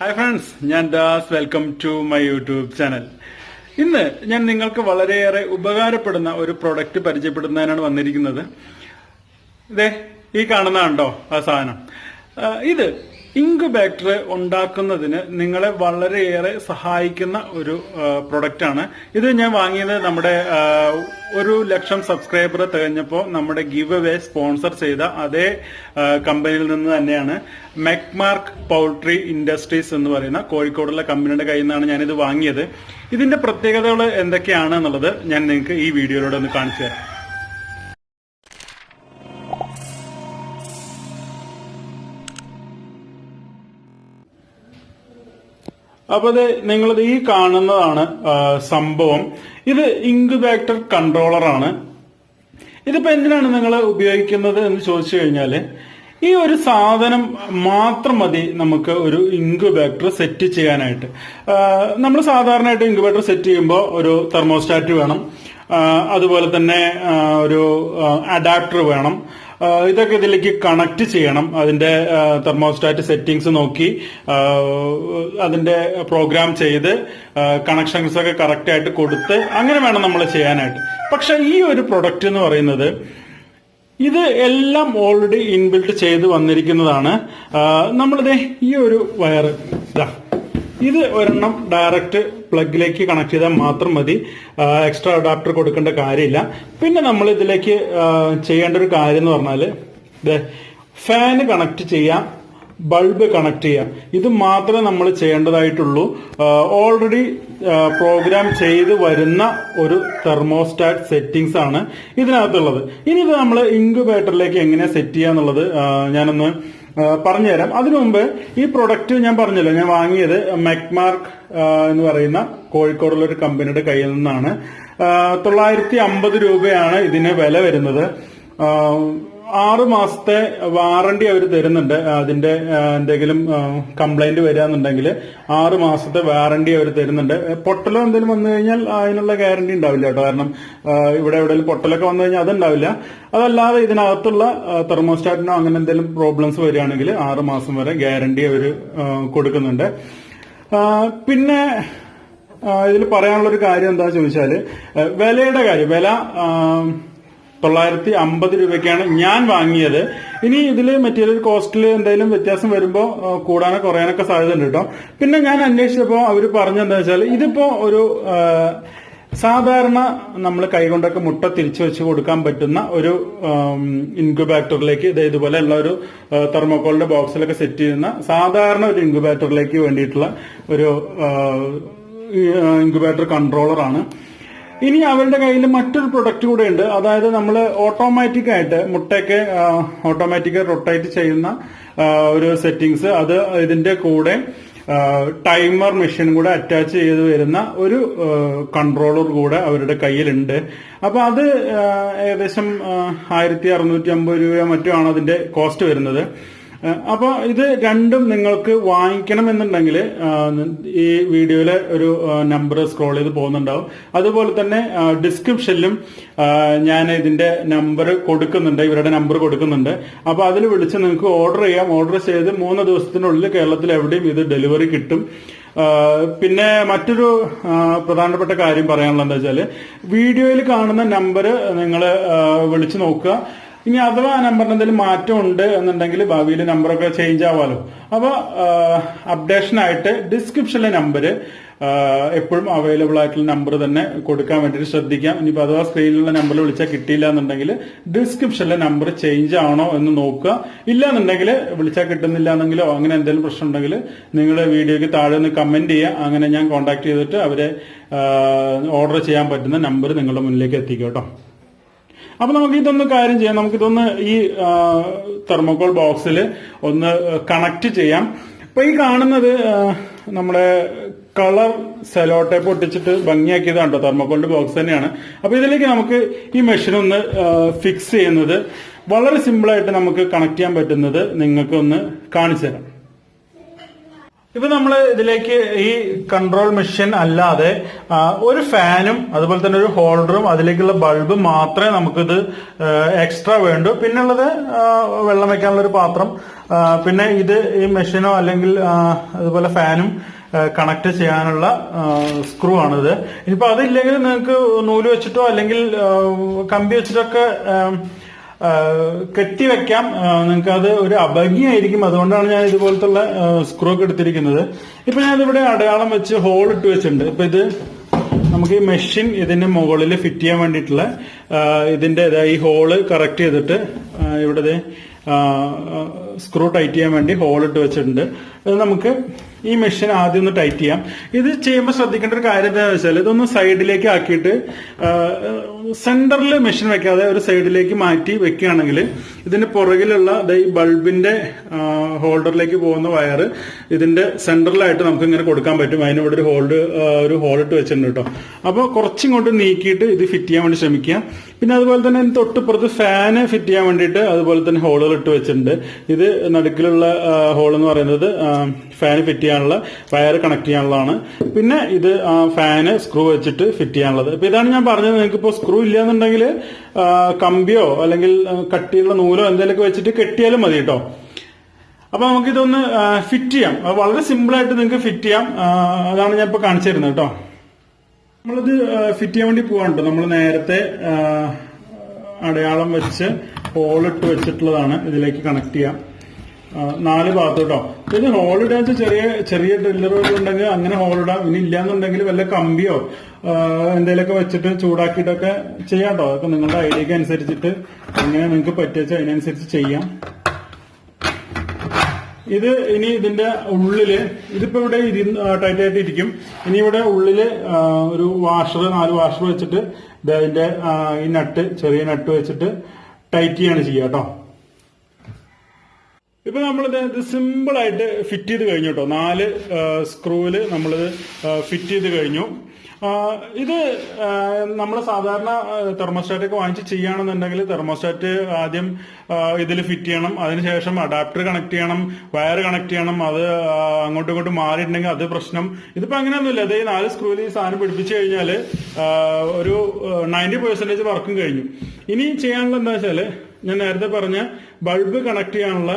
Hi friends ഞാൻ Das. Welcome to my YouTube channel ഇന്ന് ഞാൻ നിങ്ങൾക്ക് വളരെയേറെ ഉപകാരപ്പെടുന്ന ഒരു പ്രൊഡക്റ്റ് പരിചയപ്പെടുന്നതിനാണ് വന്നിരിക്കുന്നത്. ഇതേ ഈ കാണുന്നതാണ്ടോ ആ സാധനം? ഇത് ഇങ്കുബാക്ടർ ഉണ്ടാക്കുന്നതിന് നിങ്ങളെ വളരെയേറെ സഹായിക്കുന്ന ഒരു പ്രൊഡക്റ്റ് ആണ്. ഇത് ഞാൻ വാങ്ങിയത് നമ്മുടെ ഒരു ലക്ഷം സബ്സ്ക്രൈബർ തികഞ്ഞപ്പോൾ നമ്മുടെ ഗിവ് അവേ സ്പോൺസർ ചെയ്ത അതേ കമ്പനിയിൽ നിന്ന് തന്നെയാണ് മെക്മാർക്ക് പൗൾട്രി ഇൻഡസ്ട്രീസ് എന്ന് പറയുന്ന കോഴിക്കോടുള്ള കമ്പനിയുടെ കയ്യിൽ നിന്നാണ് ഞാനിത് വാങ്ങിയത്. ഇതിന്റെ പ്രത്യേകതകൾ എന്തൊക്കെയാണ് എന്നുള്ളത് ഞാൻ നിങ്ങൾക്ക് ഈ വീഡിയോയിലൂടെ ഒന്ന് കാണിച്ചു തരാം. അപ്പൊ അത് നിങ്ങളത് ഈ കാണുന്നതാണ് സംഭവം. ഇത് ഇങ്കുബാക്ടർ കൺട്രോളർ ആണ് ഇതിപ്പോ എന്തിനാണ് നിങ്ങൾ ഉപയോഗിക്കുന്നത് എന്ന് ചോദിച്ചു കഴിഞ്ഞാൽ ഈ ഒരു സാധനം മാത്രം മതി നമുക്ക് ഒരു ഇങ്കുബാക്ടർ സെറ്റ് ചെയ്യാനായിട്ട്. നമ്മൾ സാധാരണയായിട്ട് ഇങ്കുബാക്ടർ സെറ്റ് ചെയ്യുമ്പോൾ ഒരു തെർമോസ്റ്റാറ്റ് വേണം. അതുപോലെ തന്നെ ഒരു അഡാപ്റ്റർ വേണം. ഇതൊക്കെ ഇതിലേക്ക് കണക്ട് ചെയ്യണം. അതിന്റെ തെർമോസ്റ്റാറ്റ് സെറ്റിംഗ്സ് നോക്കി അതിന്റെ പ്രോഗ്രാം ചെയ്ത് കണക്ഷൻസ് ഒക്കെ കറക്റ്റ് ആയിട്ട് കൊടുത്ത് അങ്ങനെ വേണം നമ്മൾ ചെയ്യാനായിട്ട്. പക്ഷെ ഈ ഒരു പ്രൊഡക്റ്റ് എന്ന് പറയുന്നത് ഇത് എല്ലാം ഓൾറെഡി ഇൻബിൽട്ട് ചെയ്ത് വന്നിരിക്കുന്നതാണ്. നമ്മളിത് ഈ ഒരു വയർ ഇതാ ഇത് ഒരെണ്ണം ഡയറക്റ്റ് പ്ലഗിലേക്ക് കണക്ട് ചെയ്താൽ മാത്രം മതി. എക്സ്ട്രാ അഡാപ്റ്റർ കൊടുക്കേണ്ട കാര്യമില്ല. പിന്നെ നമ്മൾ ഇതിലേക്ക് ചെയ്യേണ്ട ഒരു കാര്യം എന്ന് പറഞ്ഞാൽ ഫാൻ കണക്ട് ചെയ്യാം ബൾബ് കണക്ട് ചെയ്യാം. ഇത് മാത്രമേ നമ്മൾ ചെയ്യേണ്ടതായിട്ടുള്ളൂ. ഓൾറെഡി പ്രോഗ്രാം ചെയ്ത് വരുന്ന ഒരു തെർമോസ്റ്റാറ്റ് സെറ്റിംഗ്സ് ആണ് ഇതിനകത്തുള്ളത്. ഇനി ഇത് നമ്മൾ ഇൻക്യുബേറ്ററിലേക്ക് എങ്ങനെ സെറ്റ് ചെയ്യാന്നുള്ളത് ഞാനൊന്ന് പറഞ്ഞുതരാം. അതിനു മുമ്പ് ഈ പ്രൊഡക്റ്റ് ഞാൻ പറഞ്ഞല്ലോ ഞാൻ വാങ്ങിയത് മെക്മാർക്ക് എന്ന് പറയുന്ന കോഴിക്കോടുള്ള ഒരു കമ്പനിയുടെ കയ്യിൽ നിന്നാണ്. തൊള്ളായിരത്തി അമ്പത് രൂപയാണ് ഇതിന് വില വരുന്നത്. ആറ് മാസത്തെ വാറണ്ടി അവർ തരുന്നുണ്ട്. അതിന്റെ എന്തെങ്കിലും കംപ്ലൈന്റ് വരാന്നുണ്ടെങ്കിൽ ആറ് മാസത്തെ വാറണ്ടി അവർ തരുന്നുണ്ട്. പൊട്ടലോ എന്തെങ്കിലും വന്നു കഴിഞ്ഞാൽ അതിനുള്ള ഗ്യാരണ്ടി ഉണ്ടാവില്ല കേട്ടോ. കാരണം ഇവിടെ എവിടെയെങ്കിലും പൊട്ടലൊക്കെ വന്നു കഴിഞ്ഞാൽ അതുണ്ടാവില്ല. അതല്ലാതെ ഇതിനകത്തുള്ള തെർമോസ്റ്റാറ്റിനോ അങ്ങനെ എന്തെങ്കിലും പ്രോബ്ലംസ് വരികയാണെങ്കിൽ ആറ് മാസം വരെ ഗ്യാരണ്ടി അവർ കൊടുക്കുന്നുണ്ട്. പിന്നെ ഇതിൽ പറയാനുള്ള ഒരു കാര്യം എന്താ ചോദിച്ചാൽ വിലയുടെ കാര്യം. വില തൊള്ളായിരത്തി അമ്പത് രൂപയ്ക്കാണ് ഞാൻ വാങ്ങിയത്. ഇനി ഇതിൽ മെറ്റീരിയൽ കോസ്റ്റിൽ എന്തെങ്കിലും വ്യത്യാസം വരുമ്പോൾ കൂടാനോ കുറയാനൊക്കെ സാധ്യത ഉണ്ട് കേട്ടോ. പിന്നെ ഞാൻ അന്വേഷിച്ചപ്പോൾ അവർ പറഞ്ഞെന്താ വെച്ചാൽ ഇതിപ്പോ ഒരു സാധാരണ നമ്മൾ കൈകൊണ്ടൊക്കെ മുട്ട തിരിച്ചു വെച്ച് കൊടുക്കാൻ പറ്റുന്ന ഒരു ഇൻക്യുബാറ്ററിലേക്ക് ഇത് ഇതുപോലെയുള്ള ഒരു തെർമോക്കോളിന്റെ ബോക്സിലൊക്കെ സെറ്റ് ചെയ്യുന്ന സാധാരണ ഒരു ഇൻക്യുബാറ്ററിലേക്ക് വേണ്ടിയിട്ടുള്ള ഒരു ഇൻക്യുബേറ്റർ കൺട്രോളർ ആണ്. ഇനി അവരുടെ കയ്യിൽ മറ്റൊരു പ്രൊഡക്റ്റ് കൂടെ ഉണ്ട്. അതായത് നമ്മൾ ഓട്ടോമാറ്റിക് ആയിട്ട് മുട്ടയ്ക്ക് ഓട്ടോമാറ്റിക് റൊട്ടേറ്റ് ചെയ്യുന്ന ഒരു സെറ്റിങ്സ് അത് ഇതിന്റെ കൂടെ ടൈമർ മെഷീൻ കൂടെ അറ്റാച്ച് ചെയ്ത് വരുന്ന ഒരു കൺട്രോളർ കൂടെ അവരുടെ കയ്യിലുണ്ട്. അപ്പൊ അത് ഏകദേശം ആയിരത്തി അറുന്നൂറ്റി അമ്പത് രൂപയോ മറ്റോ ആണ് അതിന്റെ കോസ്റ്റ് വരുന്നത്. അപ്പൊ ഇത് രണ്ടും നിങ്ങൾക്ക് വാങ്ങിക്കണം എന്നുണ്ടെങ്കിൽ ഈ വീഡിയോയിലെ ഒരു നമ്പർ സ്ക്രോൾ ചെയ്ത് പോകുന്നുണ്ടാവും. അതുപോലെ തന്നെ ഡിസ്ക്രിപ്ഷനിലും ഞാൻ ഇതിന്റെ നമ്പർ കൊടുക്കുന്നുണ്ട് ഇവരുടെ നമ്പർ കൊടുക്കുന്നുണ്ട്. അപ്പൊ അതിൽ വിളിച്ച് നിങ്ങൾക്ക് ഓർഡർ ചെയ്യാം. ഓർഡർ ചെയ്ത് മൂന്ന് ദിവസത്തിനുള്ളിൽ കേരളത്തിൽ എവിടെയും ഇത് ഡെലിവറി കിട്ടും. പിന്നെ മറ്റൊരു പ്രധാനപ്പെട്ട കാര്യം പറയാനുള്ളത് എന്താ വെച്ചാൽ വീഡിയോയിൽ കാണുന്ന നമ്പർ നിങ്ങൾ വിളിച്ചു നോക്കുക. ഇനി അഥവാ ആ നമ്പറിന് എന്തെങ്കിലും മാറ്റം ഉണ്ട് എന്നുണ്ടെങ്കിൽ ഭാവിയിൽ നമ്പറൊക്കെ ചേഞ്ച് ആവാലോ. അപ്പൊ അപ്ഡേഷനായിട്ട് ഡിസ്ക്രിപ്ഷനിലെ നമ്പർ എപ്പോഴും അവൈലബിൾ ആയിട്ടുള്ള നമ്പർ തന്നെ കൊടുക്കാൻ വേണ്ടിയിട്ട് ശ്രദ്ധിക്കാം. ഇനിയിപ്പോൾ അഥവാ സ്ക്രീനിലുള്ള നമ്പർ വിളിച്ചാൽ കിട്ടിയില്ല എന്നുണ്ടെങ്കിൽ ഡിസ്ക്രിപ്ഷനിലെ നമ്പർ ചേഞ്ച് ആണോ എന്ന് നോക്കുക. ഇല്ല എന്നുണ്ടെങ്കിൽ വിളിച്ചാൽ കിട്ടുന്നില്ല എന്നെങ്കിലോ അങ്ങനെ എന്തെങ്കിലും പ്രശ്നം ഉണ്ടെങ്കിൽ നിങ്ങൾ വീഡിയോയ്ക്ക് താഴെ ഒന്ന് കമന്റ് ചെയ്യുക. അങ്ങനെ ഞാൻ കോൺടാക്ട് ചെയ്തിട്ട് അവരെ ഓർഡർ ചെയ്യാൻ പറ്റുന്ന നമ്പർ നിങ്ങളുടെ മുന്നിലേക്ക് എത്തിക്കും കേട്ടോ. അപ്പൊ നമുക്ക് ഇതൊന്ന് കാര്യം ചെയ്യാം. നമുക്കിതൊന്ന് ഈ തെർമോകോൾ ബോക്സിൽ ഒന്ന് കണക്ട് ചെയ്യാം. അപ്പൊ ഈ കാണുന്നത് നമ്മുടെ കളർ സെലോ ടേപ്പ് ഒട്ടിച്ചിട്ട് ഭംഗിയാക്കിയതാണ് കേട്ടോ തെർമോകോളിന്റെ ബോക്സ് തന്നെയാണ്. അപ്പൊ ഇതിലേക്ക് നമുക്ക് ഈ മെഷീൻ ഒന്ന് ഫിക്സ് ചെയ്യുന്നത്. വളരെ സിമ്പിളായിട്ട് നമുക്ക് കണക്ട് ചെയ്യാൻ പറ്റുന്നത് നിങ്ങൾക്കൊന്ന് കാണിച്ചു തരാം ഇപ്പൊ നമ്മൾ ഇതിലേക്ക് ഈ കൺട്രോൾ മെഷീൻ അല്ലാതെ ഒരു ഫാനും അതുപോലെ തന്നെ ഒരു ഹോൾഡറും അതിലേക്കുള്ള ബൾബും മാത്രമേ നമുക്കിത് എക്സ്ട്രാ വേണ്ടൂ. പിന്നുള്ളത് വെള്ളം വെക്കാനുള്ള ഒരു പാത്രം. പിന്നെ ഇത് ഈ മെഷീനോ അല്ലെങ്കിൽ അതുപോലെ ഫാനും കണക്ട് ചെയ്യാനുള്ള സ്ക്രൂ ആണിത്. ഇനിയിപ്പോ അതില്ലെങ്കിൽ നിങ്ങൾക്ക് നൂൽ വെച്ചിട്ടോ അല്ലെങ്കിൽ കമ്പി വെച്ചിട്ടൊക്കെ ആ, കെട്ടി വെക്കാം നിങ്ങൾക്ക് അത് ഒരു അഭംഗിയായിരിക്കും. അതുകൊണ്ടാണ് ഞാൻ ഇതുപോലത്തുള്ള സ്ക്രൂ ഒക്കെ എടുത്തിരിക്കുന്നത്. ഇപ്പൊ ഞാൻ ഇവിടെ അടയാളം വെച്ച് ഹോൾ ഇട്ട് വെച്ചിട്ടുണ്ട്. ഇപ്പൊ ഇത് നമുക്ക് ഈ മെഷീൻ ഇതിന്റെ മുകളിൽ ഫിറ്റ് ചെയ്യാൻ വേണ്ടിയിട്ടുള്ള ഇതിന്റെ ഇതാ ഈ ഹോൾ കറക്റ്റ് ചെയ്തിട്ട് ഇവിടെ സ്ക്രൂ ടൈറ്റ് ചെയ്യാൻ വേണ്ടി ഹോൾ ഇട്ട് വെച്ചിട്ടുണ്ട്. ഇത് നമുക്ക് ഈ മെഷീൻ ആദ്യം ഒന്ന് ടൈറ്റ് ചെയ്യാം. ഇത് ചെയ്യുമ്പോൾ ശ്രദ്ധിക്കേണ്ട ഒരു കാര്യം എന്താണെന്ന് വെച്ചാൽ ഇതൊന്ന് സൈഡിലേക്ക് ആക്കിയിട്ട് സെന്ററിൽ മെഷീൻ വെക്കാതെ ഒരു സൈഡിലേക്ക് മാറ്റി വെക്കുകയാണെങ്കിൽ ഇതിന്റെ പുറകിലുള്ള ഈ ബൾബിന്റെ ഹോൾഡറിലേക്ക് പോകുന്ന വയർ ഇതിന്റെ സെന്ററിലായിട്ട് നമുക്ക് ഇങ്ങനെ കൊടുക്കാൻ പറ്റും. അതിന് ഇവിടെ ഒരു ഹോൾഡ് ഒരു ഹോൾ ഇട്ട് വെച്ചിട്ടുണ്ട് കേട്ടോ. അപ്പോൾ കുറച്ചിങ്ങോട്ട് നീക്കിയിട്ട് ഇത് ഫിറ്റ് ചെയ്യാൻ വേണ്ടി ശ്രമിക്കുക. പിന്നെ അതുപോലെ തന്നെ തൊട്ടുപുറത്ത് ഫാന് ഫിറ്റ് ചെയ്യാൻ വേണ്ടിയിട്ട് അതുപോലെ തന്നെ ഹോളുകൾ ഇട്ട് വെച്ചിട്ടുണ്ട്. ഇത് നടുക്കിലുള്ള ഹോൾ എന്ന് പറയുന്നത് ഫാൻ ഫിറ്റ് ചെയ്യാനുള്ള വയർ കണക്ട് ചെയ്യാനുള്ളതാണ്. പിന്നെ ഇത് ഫാന് സ്ക്രൂ വെച്ചിട്ട് ഫിറ്റ് ചെയ്യാനുള്ളത്. ഇപ്പൊ ഇതാണ് ഞാൻ പറഞ്ഞത്. നിങ്ങൾക്ക് ഇപ്പോൾ സ്ക്രൂ ഇല്ലാന്നുണ്ടെങ്കിൽ കമ്പിയോ അല്ലെങ്കിൽ കട്ടിയുള്ള നൂലോ എന്തെങ്കിലുമൊക്കെ വെച്ചിട്ട് കെട്ടിയാലും മതി കേട്ടോ അപ്പൊ നമുക്ക് ഇതൊന്ന് ഫിറ്റ് ചെയ്യാം. വളരെ സിമ്പിൾ ആയിട്ട് നിങ്ങൾക്ക് ഫിറ്റ് ചെയ്യാം. അതാണ് ഞാൻ ഇപ്പൊ കാണിച്ചു തരുന്നത് കേട്ടോ നമ്മളിത് ഫിറ്റ് ചെയ്യാൻ വേണ്ടി പോവാണ് കേട്ടോ നമ്മൾ നേരത്തെ അടയാളം വെച്ച് ഹോളിട്ട് വെച്ചിട്ടുള്ളതാണ് ഇതിലേക്ക് കണക്ട് ചെയ്യാം. നാല് ഭാഗത്ത് കേട്ടോ ഇത് ചെറിയ ചെറിയ ഡ്രില്ലറുകൾ ഉണ്ടെങ്കിൽ അങ്ങനെ ഹോൾ ഇടാം. ഇനി ഇല്ലാന്നുണ്ടെങ്കിൽ വല്ല കമ്പിയോ എന്തെങ്കിലുമൊക്കെ വെച്ചിട്ട് ചൂടാക്കിയിട്ടൊക്കെ ചെയ്യാം കേട്ടോ അതൊക്കെ നിങ്ങളുടെ ഐഡിയക്ക് അനുസരിച്ചിട്ട് എങ്ങനെ നിങ്ങൾക്ക് പറ്റിയ അതിനനുസരിച്ച് ചെയ്യാം. ഇത് ഇനി ഇതിന്റെ ഉള്ളിൽ ഇതിപ്പോ ഇവിടെ ടൈറ്റ് ആയിട്ട് ഇരിക്കും. ഇനി ഇവിടെ ഉള്ളിൽ ഒരു വാഷർ നാല് വാഷർ വെച്ചിട്ട് ഇതിന്റെ ഈ നട്ട് ചെറിയ നട്ട് വെച്ചിട്ട് ടൈറ്റ് ചെയ്യാണ് ചെയ്യുക കേട്ടോ ഇപ്പൊ നമ്മളിത് ഇത് സിമ്പിൾ ആയിട്ട് ഫിറ്റ് ചെയ്ത് കഴിഞ്ഞു കേട്ടോ നാല് സ്ക്രൂവിൽ നമ്മൾ ഫിറ്റ് ചെയ്ത് കഴിഞ്ഞു. ഇത് നമ്മൾ സാധാരണ തെർമോസ്റ്റാറ്റ് ഒക്കെ വാങ്ങിച്ച് ചെയ്യുകയാണെന്നുണ്ടെങ്കിൽ തെർമോസ്റ്റാറ്റ് ആദ്യം ഇതിൽ ഫിറ്റ് ചെയ്യണം. അതിനുശേഷം അഡാപ്റ്റർ കണക്ട് ചെയ്യണം. വയർ കണക്ട് ചെയ്യണം. അത് അങ്ങോട്ടും ഇങ്ങോട്ടും മാറിയിട്ടുണ്ടെങ്കിൽ അത് പ്രശ്നം. ഇതിപ്പോ അങ്ങനെയൊന്നുമില്ല. അതായത് നാല് സ്ക്രൂവിൽ ഈ സാധനം പിടിപ്പിച്ചു കഴിഞ്ഞാൽ ഒരു നയന്റി പെർസെന്റേജ് വർക്കും കഴിഞ്ഞു. ഇനി ചെയ്യാനുള്ള എന്താ വെച്ചാൽ ഞാൻ നേരത്തെ പറഞ്ഞ ബൾബ് കണക്ട് ചെയ്യാനുള്ള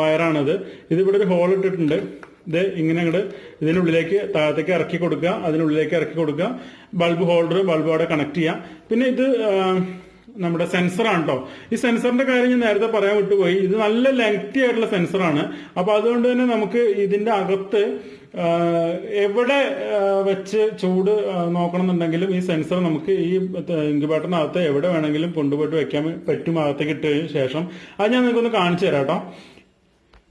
വയറാണിത് ഇതിവിടെ ഒരു ഹോൾ ഇട്ടിട്ടുണ്ട്. ഇത് ഇങ്ങനെ അങ്ങോട്ട് ഇതിനുള്ളിലേക്ക് താഴത്തേക്ക് ഇറക്കി കൊടുക്കുക അതിനുള്ളിലേക്ക് ഇറക്കി കൊടുക്കുക. ബൾബ് ഹോൾഡർ ബൾബ് അവിടെ കണക്ട് ചെയ്യാം. പിന്നെ ഇത് നമ്മുടെ സെൻസറാണ് കേട്ടോ ഈ സെൻസറിന്റെ കാര്യം ഞാൻ നേരത്തെ പറയാൻ വിട്ടുപോയി. ഇത് നല്ല ലെങ്തി ആയിട്ടുള്ള സെൻസറാണ് അപ്പൊ അതുകൊണ്ട് തന്നെ നമുക്ക് ഇതിന്റെ അകത്ത് എവിടെ വെച്ച് ചൂട് നോക്കണമെന്നുണ്ടെങ്കിലും ഈ സെൻസർ നമുക്ക് ഈ ഇൻക്യുബേറ്ററിനകത്ത് എവിടെ വേണമെങ്കിലും കൊണ്ടുപോയിട്ട് വെക്കാൻ പറ്റും. അകത്തേക്ക് ഇട്ടതിന് ശേഷം. അത് ഞാൻ നിങ്ങൾക്കൊന്ന് കാണിച്ചു തരാം കേട്ടോ.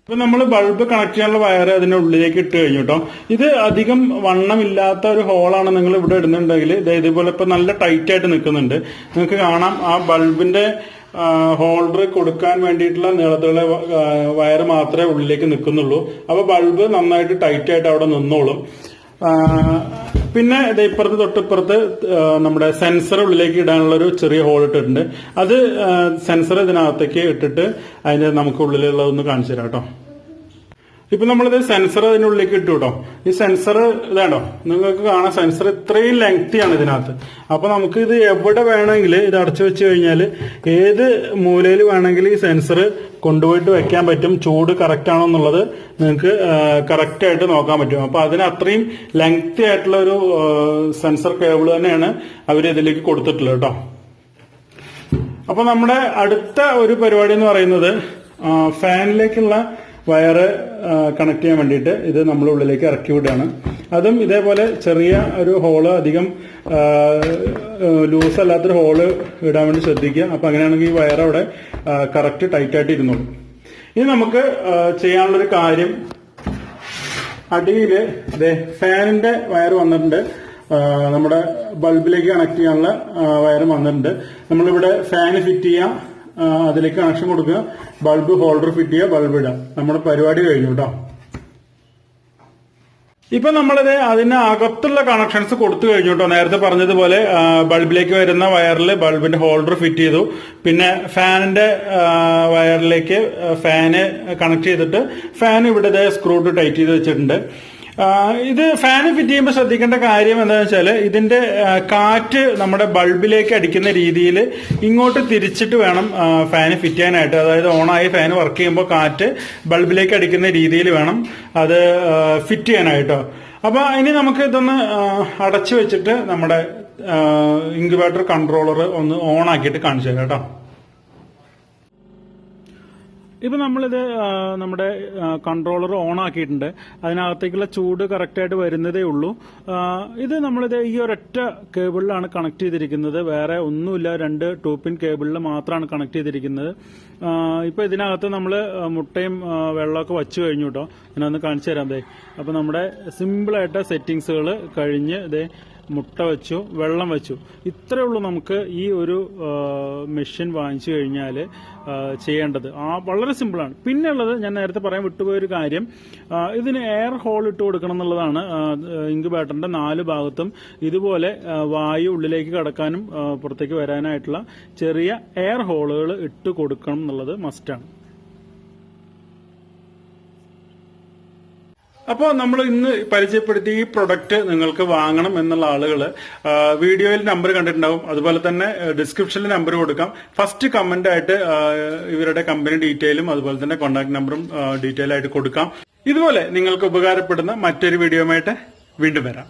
ഇപ്പൊ നമ്മൾ ബൾബ് കണക്ട് ചെയ്യാനുള്ള വയർ അതിന്റെ ഉള്ളിലേക്ക് ഇട്ട് കഴിഞ്ഞു കേട്ടോ ഇത് അധികം വണ്ണമില്ലാത്ത ഒരു ഹോളാണ് നിങ്ങൾ ഇവിടെ ഇടുന്നുണ്ടെങ്കിൽ. ഇതേപോലെ ഇപ്പൊ നല്ല ടൈറ്റ് ആയിട്ട് നിൽക്കുന്നുണ്ട്. നിങ്ങൾക്ക് കാണാം ആ ബൾബിന്റെ ഹോൾഡർ കൊടുക്കാൻ വേണ്ടിയിട്ടുള്ള നീളത്തിലുള്ള വയർ മാത്രമേ ഉള്ളിലേക്ക് നിൽക്കുന്നുള്ളൂ. അപ്പൊ ബൾബ് നന്നായിട്ട് ടൈറ്റ് ആയിട്ട് അവിടെ നിന്നോളും. പിന്നെ ഇപ്പുറത്ത് തൊട്ടിപ്പുറത്ത് നമ്മുടെ സെൻസർ ഉള്ളിലേക്ക് ഇടാനുള്ള ഒരു ചെറിയ ഹോൾ ഇട്ടിട്ടുണ്ട്. അത് സെൻസർ ഇതിനകത്തേക്ക് ഇട്ടിട്ട് അതിന്റെ നമുക്ക് ഉള്ളിലുള്ളതൊന്ന് കാണിച്ചു തരാം കേട്ടോ. ഇപ്പൊ നമ്മളിത് സെൻസർ അതിനുള്ളിലേക്ക് ഇട്ടു കേട്ടോ ഈ സെൻസർ ഇതാണോ നിങ്ങൾക്ക് കാണാൻ സെൻസർ ഇത്രയും ലെങ്തി ആണ് ഇതിനകത്ത്. അപ്പൊ നമുക്ക് ഇത് എവിടെ വേണമെങ്കിൽ ഇത് അടച്ചു വെച്ച് കഴിഞ്ഞാൽ ഏത് മൂലയിൽ വേണമെങ്കിൽ ഈ സെൻസർ കൊണ്ടുപോയിട്ട് വെക്കാൻ പറ്റും ചൂട് കറക്റ്റ് ആണോ എന്നുള്ളത് നിങ്ങൾക്ക് കറക്റ്റ് ആയിട്ട് നോക്കാൻ പറ്റും. അപ്പൊ അതിന് അത്രയും ലെങ്തി ആയിട്ടുള്ള ഒരു സെൻസർ കേബിൾ തന്നെയാണ് അവർ ഇതിലേക്ക് കൊടുത്തിട്ടുള്ളത് കേട്ടോ. അപ്പൊ നമ്മുടെ അടുത്ത ഒരു പരിപാടി എന്ന് പറയുന്നത് ഫാനിലേക്കുള്ള വയറ് കണക്ട് ചെയ്യാൻ വേണ്ടിയിട്ട് ഇത് നമ്മൾ ഉള്ളിലേക്ക് ഇറക്കി വിടുകയാണ്. അതും ഇതേപോലെ ചെറിയ ഒരു ഹോൾ അധികം ലൂസ് അല്ലാത്തൊരു ഹോൾ ഇടാൻ വേണ്ടി ശ്രദ്ധിക്കുക. അപ്പൊ അങ്ങനെയാണെങ്കിൽ ഈ വയർ അവിടെ കറക്റ്റ് ടൈറ്റ് ആയിട്ട് ഇരുന്നോളും. ഇനി നമുക്ക് ചെയ്യാനുള്ളൊരു കാര്യം. അടിയിൽ ഫാനിന്റെ വയർ വന്നിട്ടുണ്ട്. നമ്മുടെ ബൾബിലേക്ക് കണക്ട് ചെയ്യാനുള്ള വയറും വന്നിട്ടുണ്ട്. നമ്മളിവിടെ ഫാന് ഫിറ്റ് ചെയ്യാം. അതിലേക്ക് കണക്ഷൻ കൊടുക്കുക. ബൾബ് ഹോൾഡർ ഫിറ്റ് ചെയ്യുക ബൾബ് ഇടാം നമ്മുടെ പരിപാടി കഴിഞ്ഞു കേട്ടോ ഇപ്പൊ നമ്മളിത് അതിന് അകത്തുള്ള കണക്ഷൻസ് കൊടുത്തു കഴിഞ്ഞു കേട്ടോ നേരത്തെ പറഞ്ഞതുപോലെ ബൾബിലേക്ക് വരുന്ന വയറിൽ ബൾബിന്റെ ഹോൾഡർ ഫിറ്റ് ചെയ്തു. പിന്നെ ഫാനിന്റെ വയറിലേക്ക് ഫാന് കണക്ട് ചെയ്തിട്ട് ഫാൻ ഇവിടെ സ്ക്രൂ ടൈറ്റ് ചെയ്ത് വെച്ചിട്ടുണ്ട്. ഇത് ഫാന് ഫിറ്റ് ചെയ്യുമ്പോൾ ശ്രദ്ധിക്കേണ്ട കാര്യം എന്താണെന്ന് വെച്ചാൽ ഇതിന്റെ കാറ്റ് നമ്മുടെ ബൾബിലേക്ക് അടിക്കുന്ന രീതിയിൽ ഇങ്ങോട്ട് തിരിച്ചിട്ട് വേണം ഫാൻ ഫിറ്റ് ചെയ്യാനായിട്ട് അതായത് ഓണായി ഫാൻ വർക്ക് ചെയ്യുമ്പോൾ കാറ്റ് ബൾബിലേക്ക് അടിക്കുന്ന രീതിയിൽ വേണം അത് ഫിറ്റ് ചെയ്യാനായിട്ടോ. അപ്പൊ ഇനി നമുക്ക് ഇതൊന്ന് അടച്ചു വെച്ചിട്ട് നമ്മുടെ ഇൻക്യുബേറ്റർ കൺട്രോളർ ഒന്ന് ഓൺ ആക്കിയിട്ട് കാണിച്ചു തരാം കേട്ടോ. ഇപ്പൊ നമ്മളിത് നമ്മുടെ കൺട്രോളർ ഓൺ ആക്കിയിട്ടുണ്ട് അതിനകത്തേക്കുള്ള ചൂട് കറക്റ്റായിട്ട് വരുന്നതേ ഉള്ളൂ. ഇത് നമ്മളിത് ഈ ഒരൊറ്റ കേബിളിലാണ് കണക്ട് ചെയ്തിരിക്കുന്നത്. വേറെ ഒന്നുമില്ല. രണ്ട് ടൂ പിൻ കേബിളിൽ മാത്രമാണ് കണക്ട് ചെയ്തിരിക്കുന്നത്. ഇപ്പോൾ ഇപ്പൊ ഇതിനകത്ത് നമ്മൾ മുട്ടയും വെള്ളമൊക്കെ വച്ചു കഴിഞ്ഞു കേട്ടോ ഞാനൊന്ന് കാണിച്ചു തരാം ദേ. അപ്പൊ നമ്മുടെ സിമ്പിളായിട്ട് സെറ്റിങ്സുകൾ കഴിഞ്ഞ് ഇതേ മുട്ട വെച്ചു വെള്ളം വെച്ചു. ഇത്രയേ ഉള്ളൂ നമുക്ക് ഈ ഒരു മെഷീൻ വാങ്ങിച്ചു കഴിഞ്ഞാൽ ചെയ്യേണ്ടത്. ആ വളരെ സിമ്പിളാണ്. പിന്നെ ഉള്ളത് ഞാൻ നേരത്തെ പറയാൻ വിട്ടുപോയ ഒരു കാര്യം. ഇതിന് എയർ ഹോൾ ഇട്ട് കൊടുക്കണം എന്നുള്ളതാണ് ഇങ്കുബാറ്ററിന്റെ നാല് ഭാഗത്തും. ഇതുപോലെ വായു ഉള്ളിലേക്ക് കടക്കാനും പുറത്തേക്ക് വരാനായിട്ടുള്ള ചെറിയ എയർ ഹോളുകൾ ഇട്ട് കൊടുക്കണം എന്നുള്ളത് മസ്റ്റാണ്. അപ്പോൾ നമ്മൾ ഇന്ന് പരിചയപ്പെടുത്തി ഈ പ്രൊഡക്റ്റ് നിങ്ങൾക്ക് വാങ്ങണം എന്നുള്ള ആളുകൾ വീഡിയോയിൽ നമ്പർ കണ്ടിട്ടുണ്ടാവും. അതുപോലെ തന്നെ ഡിസ്ക്രിപ്ഷനിൽ നമ്പർ കൊടുക്കാം. ഫസ്റ്റ് കമന്റ് ആയിട്ട് ഇവരുടെ കമ്പനി ഡീറ്റെയിലും അതുപോലെ തന്നെ കോൺടാക്ട് നമ്പറും ഡീറ്റെയിൽ ആയിട്ട് കൊടുക്കാം. ഇതുപോലെ നിങ്ങൾക്ക് ഉപകാരപ്പെടുന്ന മറ്റൊരു വീഡിയോയുമായിട്ട് വീണ്ടും വരാം.